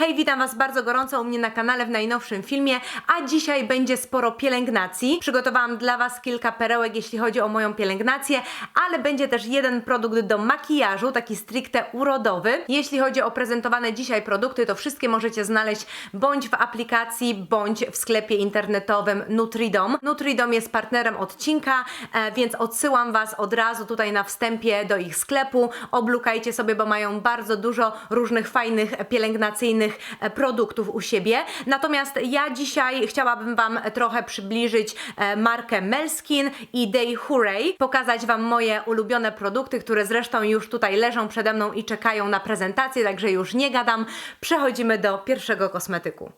Hej, witam Was bardzo gorąco u mnie na kanale w najnowszym filmie, a dzisiaj będzie sporo pielęgnacji. Przygotowałam dla Was kilka perełek, jeśli chodzi o moją pielęgnację, ale będzie też jeden produkt do makijażu, taki stricte urodowy. Jeśli chodzi o prezentowane dzisiaj produkty, to wszystkie możecie znaleźć bądź w aplikacji, bądź w sklepie internetowym Nutridom. Nutridom jest partnerem odcinka, e, więc odsyłam Was od razu tutaj na wstępie do ich sklepu. Oblukajcie sobie, bo mają bardzo dużo różnych fajnych pielęgnacyjnych e, produktów u siebie. Natomiast ja dzisiaj chciałabym Wam trochę przybliżyć e, markę Melskin i Day Hooray, pokazać Wam moje ulubione produkty, które zresztą już tutaj leżą przede mną i czekają na prezentację, także już nie gadam. Przechodzimy do pierwszego kosmetyku.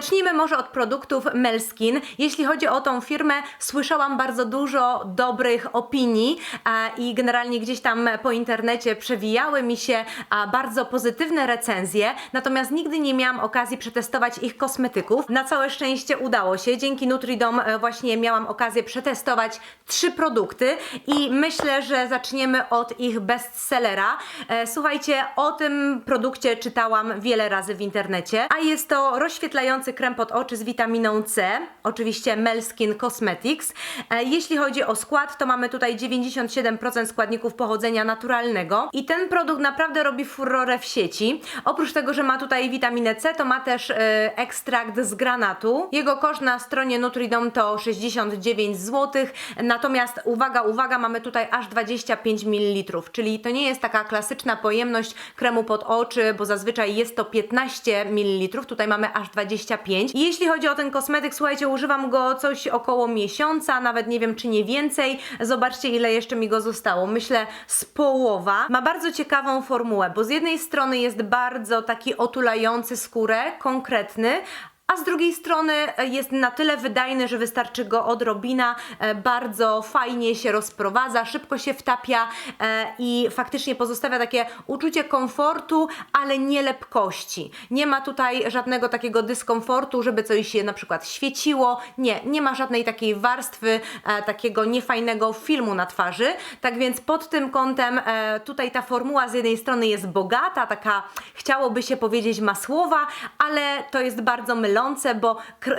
Zacznijmy może od produktów Melskin. Jeśli chodzi o tą firmę, słyszałam bardzo dużo dobrych opinii e, i generalnie gdzieś tam po internecie przewijały mi się a, bardzo pozytywne recenzje, natomiast nigdy nie miałam okazji przetestować ich kosmetyków. Na całe szczęście udało się. Dzięki Nutridom e, właśnie miałam okazję przetestować trzy produkty i myślę, że zaczniemy od ich bestsellera. E, Słuchajcie, o tym produkcie czytałam wiele razy w internecie, a jest to rozświetlający krem pod oczy z witaminą C, oczywiście Melskin Cosmetics. E, Jeśli chodzi o skład, to mamy tutaj 97% składników pochodzenia naturalnego i ten produkt naprawdę robi furorę w sieci. Oprócz tego, że ma tutaj witaminę C, to ma też e, ekstrakt z granatu. Jego koszt na stronie Nutridom to 69 zł, natomiast uwaga, uwaga, mamy tutaj aż 25 ml, czyli to nie jest taka klasyczna pojemność kremu pod oczy, bo zazwyczaj jest to 15 ml, tutaj mamy aż 25. I jeśli chodzi o ten kosmetyk, słuchajcie, używam go coś około miesiąca, nawet nie wiem czy nie więcej. Zobaczcie ile jeszcze mi go zostało. Myślę z połowa. Ma bardzo ciekawą formułę, bo z jednej strony jest bardzo taki otulający skórę, konkretny, a z drugiej strony e, jest na tyle wydajny, że wystarczy go odrobina, e, bardzo fajnie się rozprowadza, szybko się wtapia e, i faktycznie pozostawia takie uczucie komfortu, ale nie lepkości. Nie ma tutaj żadnego takiego dyskomfortu, żeby coś się na przykład świeciło. Nie, nie ma żadnej takiej warstwy, takiego niefajnego filmu na twarzy. Tak więc pod tym kątem tutaj ta formuła z jednej strony jest bogata, taka chciałoby się powiedzieć masłowa, ale to jest bardzo bo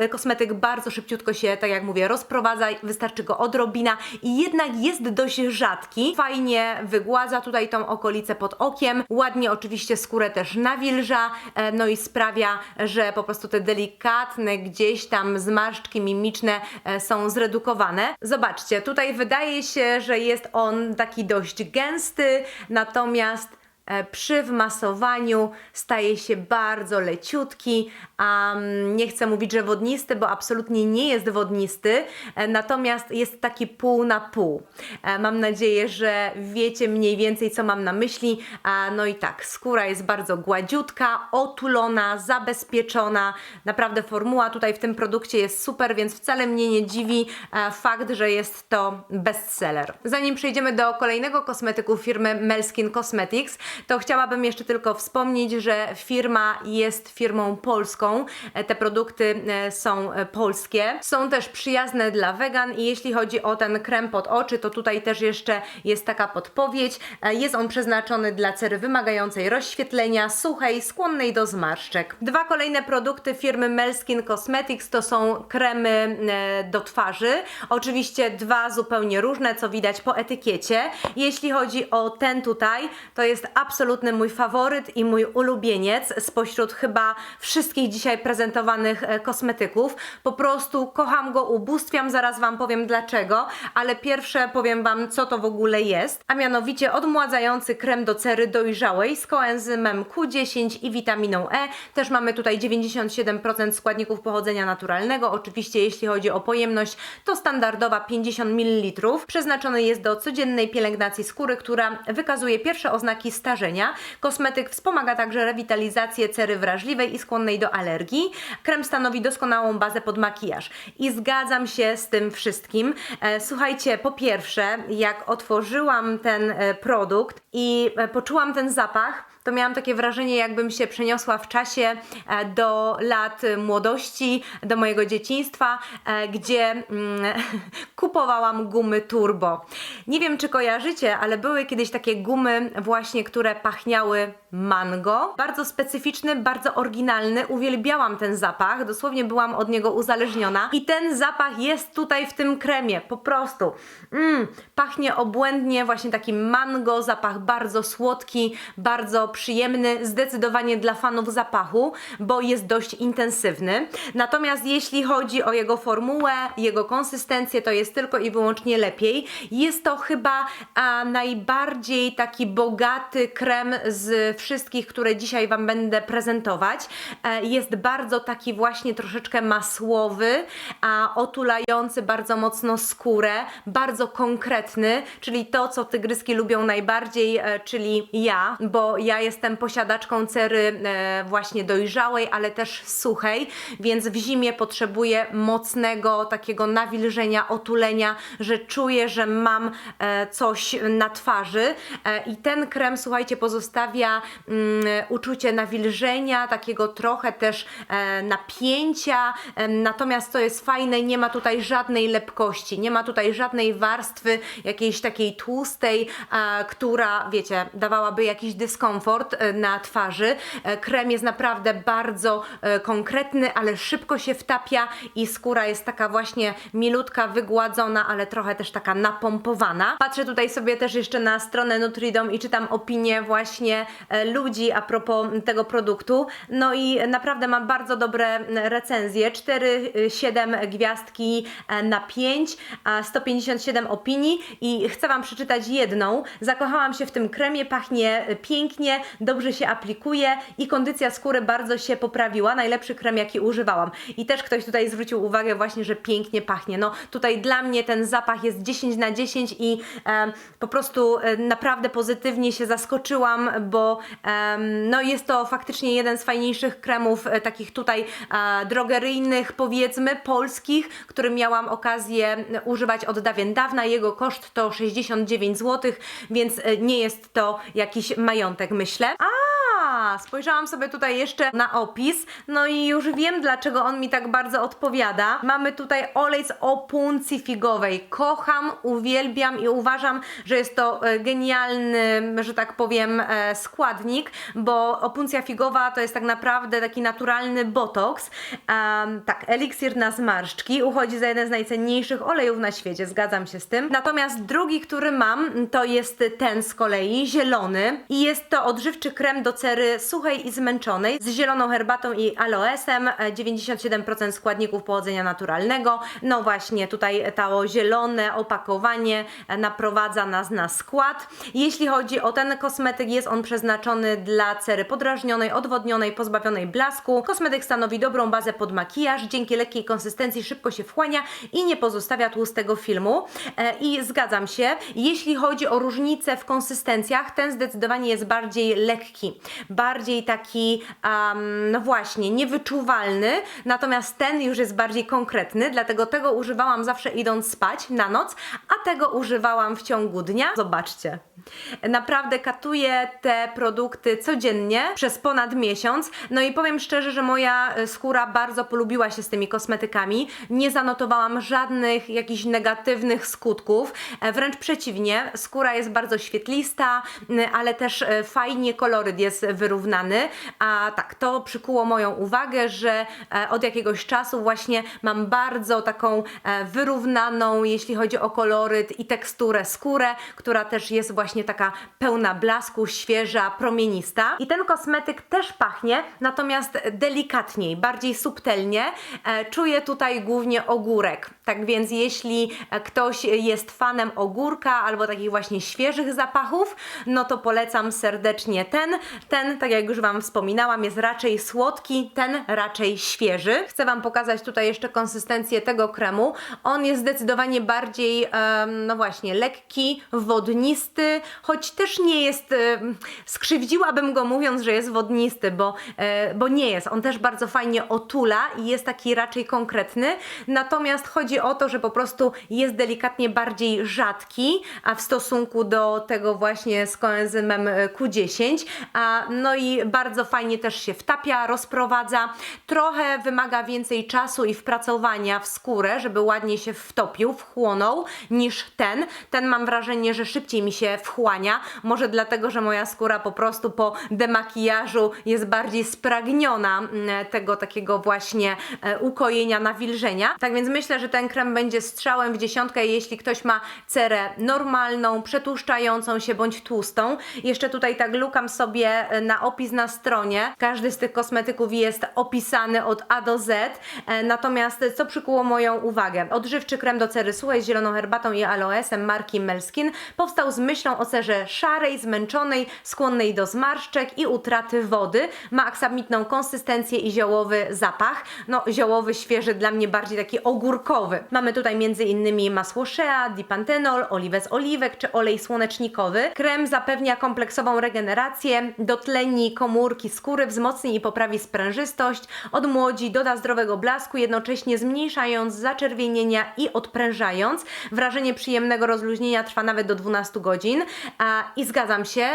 kosmetyk bardzo szybciutko się, tak jak mówię, rozprowadza, wystarczy go odrobina i jednak jest dość rzadki. Fajnie wygładza tutaj tą okolicę pod okiem, ładnie oczywiście skórę też nawilża, e, no i sprawia, że po prostu te delikatne gdzieś tam zmarszczki mimiczne e, są zredukowane. Zobaczcie, tutaj wydaje się, że jest on taki dość gęsty, natomiast przy wmasowaniu staje się bardzo leciutki, mm, nie chcę mówić, że wodnisty, bo absolutnie nie jest wodnisty, e, natomiast jest taki pół na pół. E, Mam nadzieję, że wiecie mniej więcej, co mam na myśli. No i tak, skóra jest bardzo gładziutka, otulona, zabezpieczona. Naprawdę formuła tutaj w tym produkcie jest super, więc wcale mnie nie dziwi e, fakt, że jest to bestseller. Zanim przejdziemy do kolejnego kosmetyku firmy Melskin Cosmetics, to chciałabym jeszcze tylko wspomnieć, że firma jest firmą polską. Te produkty e, są e, polskie. Są też przyjazne dla wegan i jeśli chodzi o ten krem pod oczy, to tutaj też jeszcze jest taka podpowiedź. E, Jest on przeznaczony dla cery wymagającej rozświetlenia, suchej, skłonnej do zmarszczek. Dwa kolejne produkty firmy Melskin Cosmetics to są kremy do twarzy. Oczywiście dwa zupełnie różne, co widać po etykiecie. Jeśli chodzi o ten tutaj, to jest absolutny mój faworyt i mój ulubieniec spośród chyba wszystkich dzisiaj prezentowanych e, kosmetyków. Po prostu kocham go, ubóstwiam, zaraz Wam powiem dlaczego, ale pierwsze powiem Wam, co to w ogóle jest, a mianowicie odmładzający krem do cery dojrzałej z koenzymem Q10 i witaminą E. Też mamy tutaj 97% składników pochodzenia naturalnego. Oczywiście jeśli chodzi o pojemność, to standardowa 50 ml. Przeznaczony jest do codziennej pielęgnacji skóry, która wykazuje pierwsze oznaki starzenia. Kosmetyk wspomaga także rewitalizację cery wrażliwej i skłonnej do alergii. Krem stanowi doskonałą bazę pod makijaż. I zgadzam się z tym wszystkim. E, Słuchajcie, po pierwsze, jak otworzyłam ten e, produkt i e, poczułam ten zapach, to miałam takie wrażenie, jakbym się przeniosła w czasie e, do lat młodości, do mojego dzieciństwa, e, gdzie mm, kupowałam gumy turbo. Nie wiem, czy kojarzycie, ale były kiedyś takie gumy właśnie, które pachniały mango. Bardzo specyficzny, bardzo oryginalny. Uwielbiałam ten zapach, dosłownie byłam od niego uzależniona. I ten zapach jest tutaj w tym kremie, po prostu. Mm, pachnie obłędnie, właśnie taki mango, zapach bardzo słodki, bardzo przyjemny, zdecydowanie dla fanów zapachu, bo jest dość intensywny. Natomiast jeśli chodzi o jego formułę, jego konsystencję, to jest tylko i wyłącznie lepiej. Jest to chyba a, najbardziej taki bogaty krem z wszystkich, które dzisiaj Wam będę prezentować. E, jest bardzo taki właśnie troszeczkę masłowy, a otulający bardzo mocno skórę, bardzo konkretny, czyli to, co tygryski lubią najbardziej, e, czyli ja, bo ja jestem posiadaczką cery e, właśnie dojrzałej, ale też suchej, więc w zimie potrzebuję mocnego takiego nawilżenia, otulenia, że czuję, że mam e, coś na twarzy. E, i ten krem, słuchajcie, pozostawia mm, uczucie nawilżenia, takiego trochę też napięcia, natomiast co jest fajne, nie ma tutaj żadnej lepkości, nie ma tutaj żadnej warstwy jakiejś takiej tłustej, która, wiecie, dawałaby jakiś dyskomfort e, na twarzy. E, krem jest naprawdę bardzo e, konkretny, ale szybko się wtapia i skóra jest taka właśnie milutka, wygładzona, ale trochę też taka napompowana. Patrzę tutaj sobie też jeszcze na stronę Nutridom i czytam opinie właśnie ludzi a propos tego produktu. No i naprawdę mam bardzo dobre recenzje. 4,7 gwiazdki na 5, a 157 opinii i chcę Wam przeczytać jedną. Zakochałam się w tym kremie, pachnie pięknie, dobrze się aplikuje i kondycja skóry bardzo się poprawiła. Najlepszy krem, jaki używałam. I też ktoś tutaj zwrócił uwagę właśnie, że pięknie pachnie. No tutaj dla mnie ten zapach jest 10 na 10 i po prostu e, naprawdę pozytywnie się zaskoczyłam, bo no jest to faktycznie jeden z fajniejszych kremów, e, takich tutaj e, drogeryjnych, powiedzmy, polskich, który miałam okazję e, używać od dawien dawna. Jego koszt to 69 zł, więc e, nie jest to jakiś majątek, myślę. işlem. Aa Spojrzałam sobie tutaj jeszcze na opis, no i już wiem, dlaczego on mi tak bardzo odpowiada. Mamy tutaj olej z opuncji figowej. Kocham, uwielbiam i uważam, że jest to e, genialny, że tak powiem, e, składnik, bo opuncja figowa to jest tak naprawdę taki naturalny botoks. Em, tak, eliksir na zmarszczki. Uchodzi za jeden z najcenniejszych olejów na świecie, zgadzam się z tym. Natomiast drugi, który mam, to jest ten z kolei, zielony. I jest to odżywczy krem do cery suchej i zmęczonej z zieloną herbatą i aloesem. e, 97% składników pochodzenia naturalnego. No właśnie, tutaj to zielone opakowanie e, naprowadza nas na skład. Jeśli chodzi o ten kosmetyk, jest on przeznaczony dla cery podrażnionej, odwodnionej, pozbawionej blasku. Kosmetyk stanowi dobrą bazę pod makijaż, dzięki lekkiej konsystencji szybko się wchłania i nie pozostawia tłustego filmu. E, I zgadzam się, jeśli chodzi o różnice w konsystencjach, ten zdecydowanie jest bardziej lekki, bardziej taki, um, no właśnie, niewyczuwalny, natomiast ten już jest bardziej konkretny, dlatego tego używałam zawsze idąc spać na noc, a tego używałam w ciągu dnia. Zobaczcie. Naprawdę katuję te produkty codziennie przez ponad miesiąc. No i powiem szczerze, że moja e, skóra bardzo polubiła się z tymi kosmetykami. Nie zanotowałam żadnych jakichś negatywnych skutków. E, Wręcz przeciwnie, skóra jest bardzo świetlista, ale też e, fajnie koloryt jest wyrównany. A tak, to przykuło moją uwagę, że e, od jakiegoś czasu właśnie mam bardzo taką e, wyrównaną, jeśli chodzi o koloryt i teksturę skórę, która też jest właśnie taka pełna blasku, świeża, promienista. I ten kosmetyk też pachnie, natomiast delikatniej, bardziej subtelnie. E, Czuję tutaj głównie ogórek. Tak więc jeśli ktoś jest fanem ogórka albo takich właśnie świeżych zapachów, no to polecam serdecznie ten. Ten, tak jak już Wam wspominałam, jest raczej słodki, ten raczej świeży. Chcę Wam pokazać tutaj jeszcze konsystencję tego kremu. On jest zdecydowanie bardziej, no właśnie, lekki, wodnisty, choć też nie jest, skrzywdziłabym go mówiąc, że jest wodnisty, bo, e, bo nie jest. On też bardzo fajnie otula i jest taki raczej konkretny. Natomiast chodzi o to, że po prostu jest delikatnie bardziej rzadki, a w stosunku do tego właśnie z koenzymem e, Q10, a, no i bardzo fajnie też się wtapia, rozprowadza, trochę wymaga więcej czasu i wpracowania w skórę, żeby ładnie się wtopił, wchłonął niż ten. Ten mam wrażenie, że szybciej mi się wchłania, może dlatego, że moja skóra po prostu po demakijażu jest bardziej spragniona mm, tego takiego właśnie e, ukojenia, nawilżenia. Tak więc myślę, że ten krem będzie strzałem w dziesiątkę, jeśli ktoś ma cerę normalną, przetłuszczającą się bądź tłustą. Jeszcze tutaj tak lukam sobie e, na opis na stronie. Każdy z tych kosmetyków jest opisany od A do Z. E, Natomiast co przykuło moją uwagę? Odżywczy krem do cery suchej z zieloną herbatą i aloesem marki Melskin powstał z myślą o cerze szarej, zmęczonej, skłonnej do zmarszczek i utraty wody. Ma aksamitną konsystencję i ziołowy zapach. No, ziołowy, świeży, dla mnie bardziej taki ogórkowy. Mamy tutaj między innymi masło shea, dipantenol, oliwę z oliwek czy olej słonecznikowy. Krem zapewnia kompleksową regenerację, dotleni komórki skóry, wzmocni i poprawi sprężystość, odmłodzi, doda zdrowego blasku, jednocześnie zmniejszając zaczerwienienia i odprężając. Wrażenie przyjemnego rozluźnienia trwa nawet do 12 godzin. A, I zgadzam się,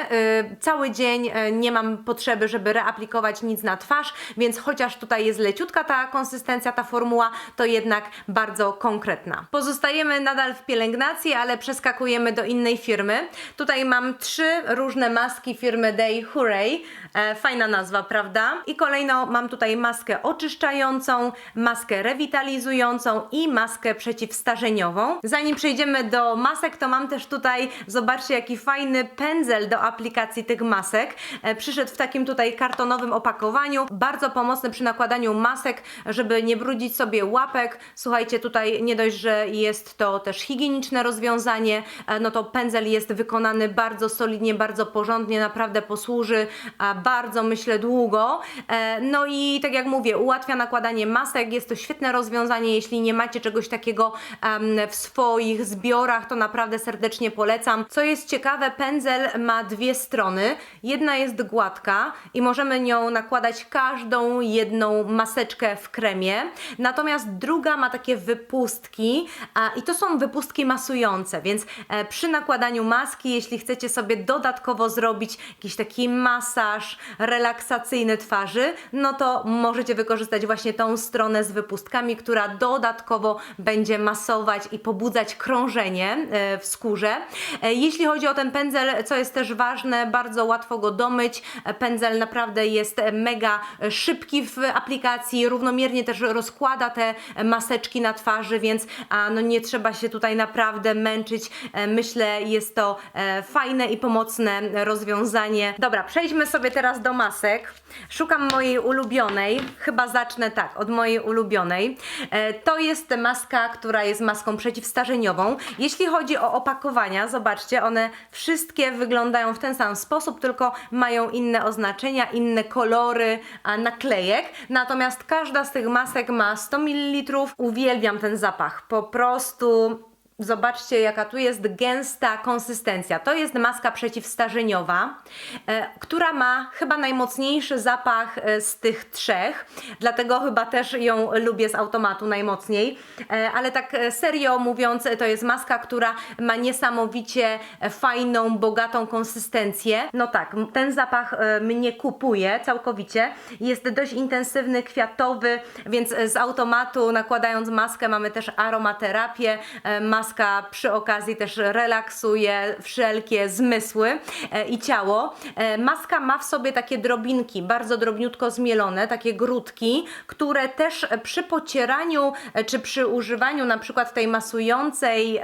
y, cały dzień y, nie mam potrzeby, żeby reaplikować nic na twarz, więc chociaż tutaj jest leciutka ta konsystencja, ta formuła, to jednak bardzo konkretna. Pozostajemy nadal w pielęgnacji, ale przeskakujemy do innej firmy. Tutaj mam trzy różne maski firmy Day Hooray. E, fajna nazwa, prawda? I kolejno mam tutaj maskę oczyszczającą, maskę rewitalizującą i maskę przeciwstarzeniową. Zanim przejdziemy do masek, to mam też tutaj, zobaczcie jaki fajny pędzel do aplikacji tych masek. E, przyszedł w takim tutaj kartonowym opakowaniu, bardzo pomocny przy nakładaniu masek, żeby nie brudzić sobie łapek. Słuchajcie, tutaj nie dość, że jest to też higieniczne rozwiązanie, e, no to pędzel jest wykonany bardzo solidnie, bardzo porządnie, naprawdę posłuży bardzo, myślę, długo. E, No i tak jak mówię, ułatwia nakładanie masek, jest to świetne rozwiązanie, jeśli nie macie czegoś takiego w swoich zbiorach, to naprawdę serdecznie polecam. Co jest ciekawe, pędzel ma dwie strony. Jedna jest gładka i możemy nią nakładać każdą jedną maseczkę w kremie, natomiast druga ma takie wypustki i to są wypustki masujące, więc e, przy nakładaniu maski, jeśli chcecie sobie dodatkowo zrobić jakiś taki masaż relaksacyjny twarzy, no to możecie wykorzystać właśnie tą stronę z wypustkami, która dodatkowo będzie masować i pobudzać krążenie e, w skórze. E, Jeśli chodzi o ten pędzel, co jest też ważne, bardzo łatwo go domyć. E, Pędzel naprawdę jest mega szybki w aplikacji, równomiernie też rozkłada te maseczki na twarzy, więc a, no nie trzeba się tutaj naprawdę męczyć. Myślę, jest to fajne i pomocne rozwiązanie. Dobra, przejdźmy sobie teraz do masek. Szukam mojej ulubionej. Chyba zacznę tak, od mojej ulubionej. E, To jest maska, która jest maską przeciwstarzeniową. Jeśli chodzi o opakowania, zobaczcie, one wszystkie wyglądają w ten sam sposób, tylko mają inne oznaczenia, inne kolory naklejek. Natomiast każda z tych masek ma 100 ml. Uwielbiam ten zapach. Po prostu Zobaczcie, jaka tu jest gęsta konsystencja. To jest maska przeciwstarzeniowa, e, która ma chyba najmocniejszy zapach e, z tych trzech, dlatego chyba też ją lubię z automatu najmocniej. E, ale tak serio mówiąc, to jest maska, która ma niesamowicie fajną, bogatą konsystencję. No tak, ten zapach mnie kupuje całkowicie. Jest dość intensywny, kwiatowy, więc z automatu nakładając maskę mamy też aromaterapię. E, Maska przy okazji też relaksuje wszelkie zmysły e, i ciało. E, Maska ma w sobie takie drobinki, bardzo drobniutko zmielone, takie grudki, które też przy pocieraniu e, czy przy używaniu na przykład tej masującej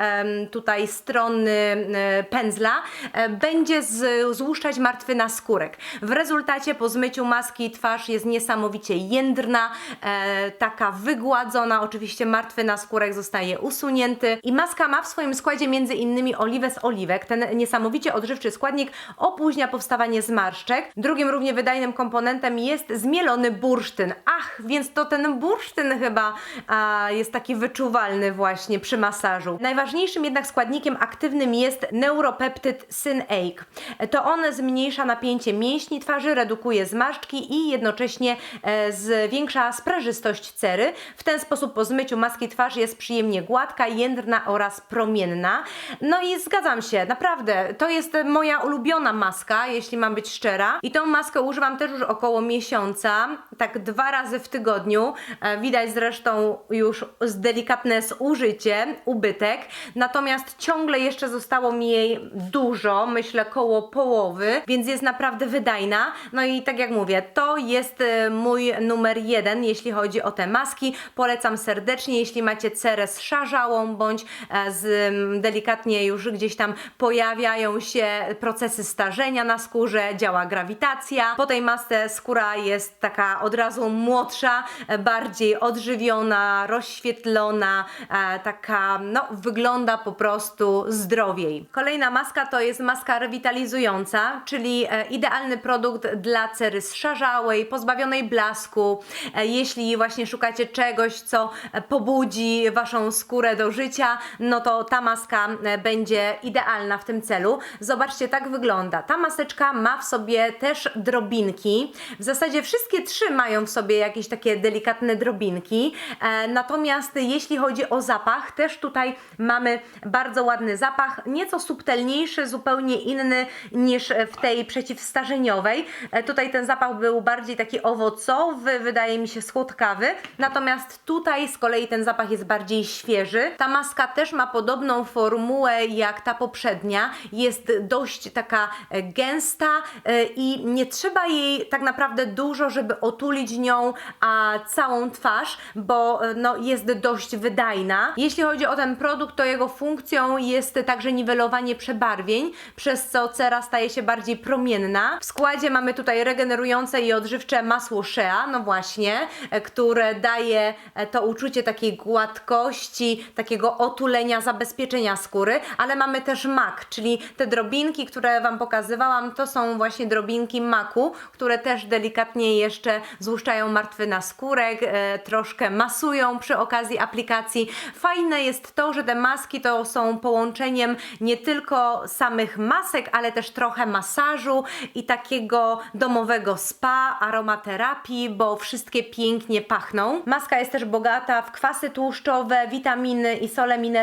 tutaj strony e, pędzla e, będzie złuszczać martwy naskórek. W rezultacie po zmyciu maski twarz jest niesamowicie jędrna, e, taka wygładzona, oczywiście martwy naskórek zostaje usunięty i maska Maska ma w swoim składzie m.in. oliwę z oliwek. Ten niesamowicie odżywczy składnik opóźnia powstawanie zmarszczek. Drugim równie wydajnym komponentem jest zmielony bursztyn. Ach, więc to ten bursztyn chyba a, jest taki wyczuwalny właśnie przy masażu. Najważniejszym jednak składnikiem aktywnym jest neuropeptyd synake. To on zmniejsza napięcie mięśni twarzy, redukuje zmarszczki i jednocześnie e, zwiększa sprężystość cery. W ten sposób po zmyciu maski twarz jest przyjemnie gładka, jędrna oraz promienna. No i zgadzam się, naprawdę, to jest moja ulubiona maska, jeśli mam być szczera. I tą maskę używam też już około miesiąca, tak dwa razy w tygodniu. E, Widać zresztą już z delikatne zużycie, ubytek. Natomiast ciągle jeszcze zostało mi jej dużo, myślę koło połowy, więc jest naprawdę wydajna. No i tak jak mówię, to jest e, mój numer jeden, jeśli chodzi o te maski. Polecam serdecznie, jeśli macie cerę szarzałą bądź e, z mm, delikatnie już gdzieś tam pojawiają się procesy starzenia na skórze, działa grawitacja. Po tej masce skóra jest taka od razu młodsza, e, bardziej odżywiona, rozświetlona, e, taka no wygląda po prostu zdrowiej. Kolejna maska to jest maska rewitalizująca, czyli e, idealny produkt dla cery zszarzałej, pozbawionej blasku. E, Jeśli właśnie szukacie czegoś, co e, pobudzi waszą skórę do życia, no to ta maska e, będzie idealna w tym celu. Zobaczcie, tak wygląda. Ta maseczka ma w sobie też drobinki. W zasadzie wszystkie trzy mają w sobie jakieś takie delikatne drobinki. E, natomiast jeśli chodzi o zapach, też tutaj mamy bardzo ładny zapach, nieco subtelniejszy, zupełnie inny niż w tej przeciwstarzeniowej. E, tutaj ten zapach był bardziej taki owocowy, wydaje mi się słodkawy. Natomiast tutaj z kolei ten zapach jest bardziej świeży. Ta maska też ma podobną formułę jak ta poprzednia. Jest dość taka e, gęsta e, i nie trzeba jej tak naprawdę dużo, żeby otulić nią a, całą twarz, bo e, no, jest dość wydajna. Jeśli chodzi o ten produkt, to jego funkcją jest także niwelowanie przebarwień, przez co cera staje się bardziej promienna. W składzie mamy tutaj regenerujące i odżywcze masło Shea, no właśnie, które daje to uczucie takiej gładkości, takiego otulenia, zabezpieczenia skóry, ale mamy też mak, czyli te drobinki, które Wam pokazywałam, to są właśnie drobinki maku, które też delikatnie jeszcze złuszczają martwy naskórek, e, troszkę masują przy okazji aplikacji. Fajne jest to, że te maski to są połączeniem nie tylko samych masek, ale też trochę masażu i takiego domowego spa, aromaterapii, bo wszystkie pięknie pachną. Maska jest też bogata w kwasy tłuszczowe, witaminy i sole mineralne,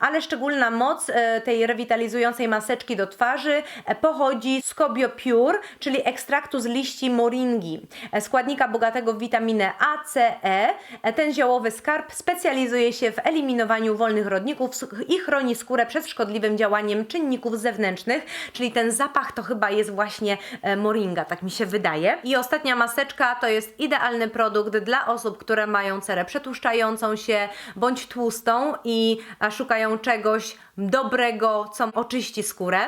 ale szczególna moc e, tej rewitalizującej maseczki do twarzy e, pochodzi z Cobio Pure, czyli ekstraktu z liści moringi, e, składnika bogatego w witaminę A, C, E. Ten ziołowy skarb specjalizuje się w eliminowaniu wolnych rodników i chroni skórę przed szkodliwym działaniem czynników zewnętrznych, czyli ten zapach to chyba jest właśnie moringa, tak mi się wydaje. I ostatnia maseczka to jest idealny produkt dla osób, które mają cerę przetłuszczającą się bądź tłustą i szukają czegoś dobrego, co oczyści skórę.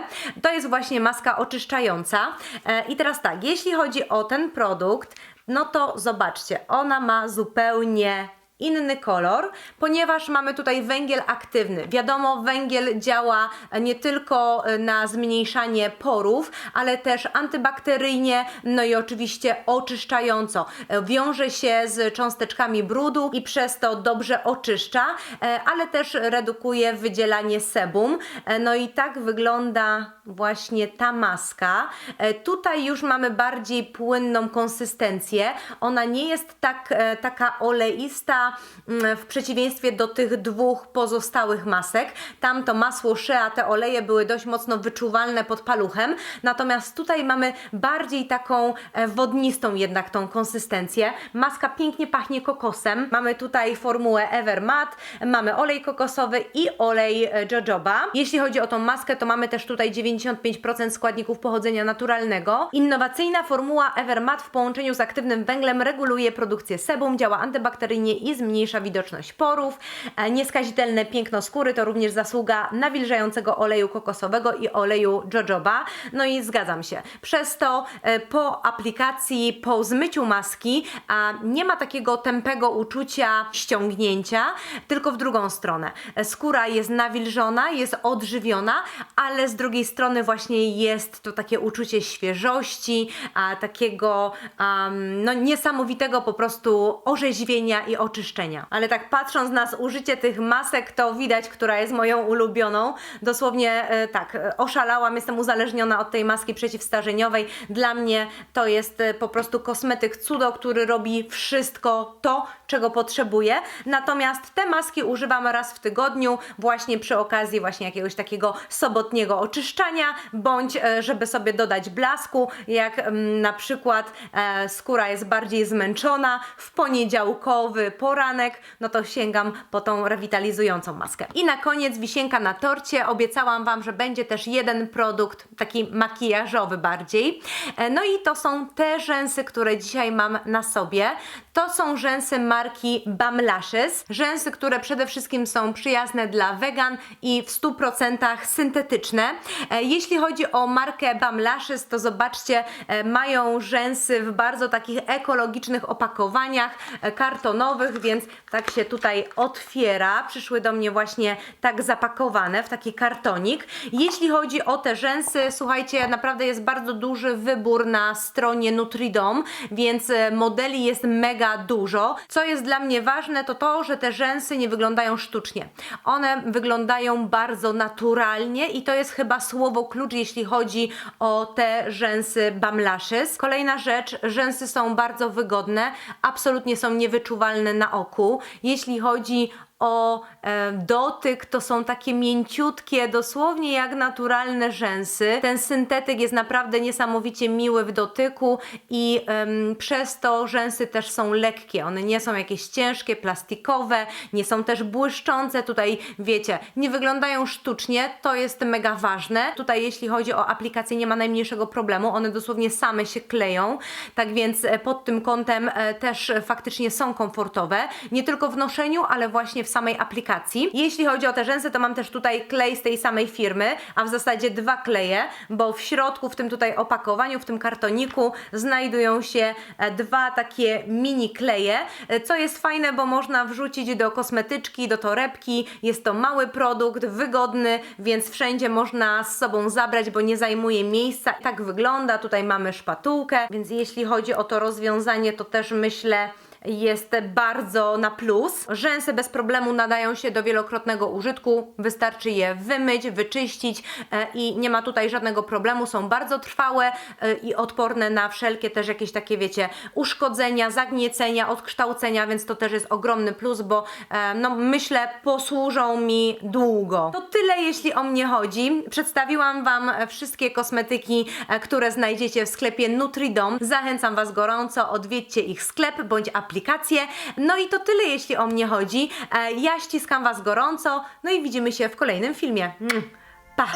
To jest właśnie maska oczyszczająca. E, I teraz tak, jeśli chodzi o ten produkt, no to zobaczcie, ona ma zupełnie inny kolor, ponieważ mamy tutaj węgiel aktywny. Wiadomo, węgiel działa nie tylko na zmniejszanie porów, ale też antybakteryjnie, no i oczywiście oczyszczająco. Wiąże się z cząsteczkami brudu i przez to dobrze oczyszcza, e, ale też redukuje wydzielanie sebum. E, No i tak wygląda właśnie ta maska. E, Tutaj już mamy bardziej płynną konsystencję. Ona nie jest tak, e, taka oleista mm, w przeciwieństwie do tych dwóch pozostałych masek. Tam to masło Shea, te oleje były dość mocno wyczuwalne pod paluchem. Natomiast tutaj mamy bardziej taką e, wodnistą jednak tą konsystencję. Maska pięknie pachnie kokosem. Mamy tutaj formułę Evermatte, mamy olej kokosowy i olej e, jojoba. Jeśli chodzi o tą maskę, to mamy też tutaj 95% składników pochodzenia naturalnego. Innowacyjna formuła Evermatte w połączeniu z aktywnym węglem reguluje produkcję sebum, działa antybakteryjnie i zmniejsza widoczność porów. E, Nieskazitelne piękno skóry to również zasługa nawilżającego oleju kokosowego i oleju jojoba. No i zgadzam się. Przez to e, po aplikacji, po zmyciu maski nie ma takiego tępego uczucia ściągnięcia, tylko w drugą stronę. E, Skóra jest nawilżona, jest odżywiona, ale z drugiej strony właśnie jest to takie uczucie świeżości, takiego no, niesamowitego po prostu orzeźwienia i oczyszczenia. Ale tak patrząc na zużycie tych masek, to widać, która jest moją ulubioną. Dosłownie e, tak, e, oszalałam, jestem uzależniona od tej maski przeciwstarzeniowej. Dla mnie to jest e, po prostu kosmetyk cudo, który robi wszystko to, czego potrzebuję. Natomiast te maski używam raz w tygodniu, właśnie przy okazji właśnie jakiegoś takiego sobotniego oczyszczania, bądź e, żeby sobie dodać blasku, jak mm, na przykład e, skóra jest bardziej zmęczona w poniedziałkowy poranek, no to sięgam po tą rewitalizującą maskę. I na koniec wisienka na torcie. Obiecałam Wam, że będzie też jeden produkt, taki makijażowy bardziej. E, No i to są te rzęsy, które dzisiaj mam na sobie. To są rzęsy marki Bam Lashes. Rzęsy, które przede wszystkim są przyjazne dla wegan i w 100% syntetyczne. E, Jeśli chodzi o markę Bam Lashes, to zobaczcie, e, mają rzęsy w bardzo takich ekologicznych opakowaniach e, kartonowych, więc tak się tutaj otwiera. Przyszły do mnie właśnie tak zapakowane w taki kartonik. Jeśli chodzi o te rzęsy, słuchajcie, naprawdę jest bardzo duży wybór na stronie Nutridom, więc modeli jest mega dużo. Co jest dla mnie ważne, to to, że te rzęsy nie wyglądają sztucznie. One wyglądają bardzo naturalnie i to jest chyba słowo klucz, jeśli chodzi o te rzęsy Bam Lashes. Kolejna rzecz, rzęsy są bardzo wygodne, absolutnie są niewyczuwalne na oku. Jeśli chodzi o e, dotyk, to są takie mięciutkie, dosłownie jak naturalne rzęsy. Ten syntetyk jest naprawdę niesamowicie miły w dotyku i em, przez to rzęsy też są lekkie. One nie są jakieś ciężkie, plastikowe, nie są też błyszczące. Tutaj wiecie, nie wyglądają sztucznie, to jest mega ważne. Tutaj jeśli chodzi o aplikację nie ma najmniejszego problemu, one dosłownie same się kleją, tak więc e, pod tym kątem e, też e, faktycznie są komfortowe, nie tylko w noszeniu, ale właśnie w samej aplikacji. Jeśli chodzi o te rzęsy, to mam też tutaj klej z tej samej firmy, a w zasadzie dwa kleje, bo w środku, w tym tutaj opakowaniu, w tym kartoniku znajdują się e, dwa takie mini kleje, e, co jest fajne, bo można wrzucić do kosmetyczki, do torebki. Jest to mały produkt, wygodny, więc wszędzie można z sobą zabrać, bo nie zajmuje miejsca. Tak wygląda. Tutaj mamy szpatułkę, więc jeśli chodzi o to rozwiązanie, to też myślę, jest bardzo na plus. Rzęsy bez problemu nadają się do wielokrotnego użytku, wystarczy je wymyć, wyczyścić e, i nie ma tutaj żadnego problemu. Są bardzo trwałe e, i odporne na wszelkie też jakieś takie, wiecie, uszkodzenia, zagniecenia, odkształcenia, więc to też jest ogromny plus, bo e, no myślę posłużą mi długo. To tyle jeśli o mnie chodzi. Przedstawiłam Wam wszystkie kosmetyki, które znajdziecie w sklepie Nutridom. Zachęcam Was gorąco, odwiedźcie ich sklep bądź aplikację. No i to tyle jeśli o mnie chodzi. E, Ja ściskam Was gorąco, no i widzimy się w kolejnym filmie. Mm. Pa!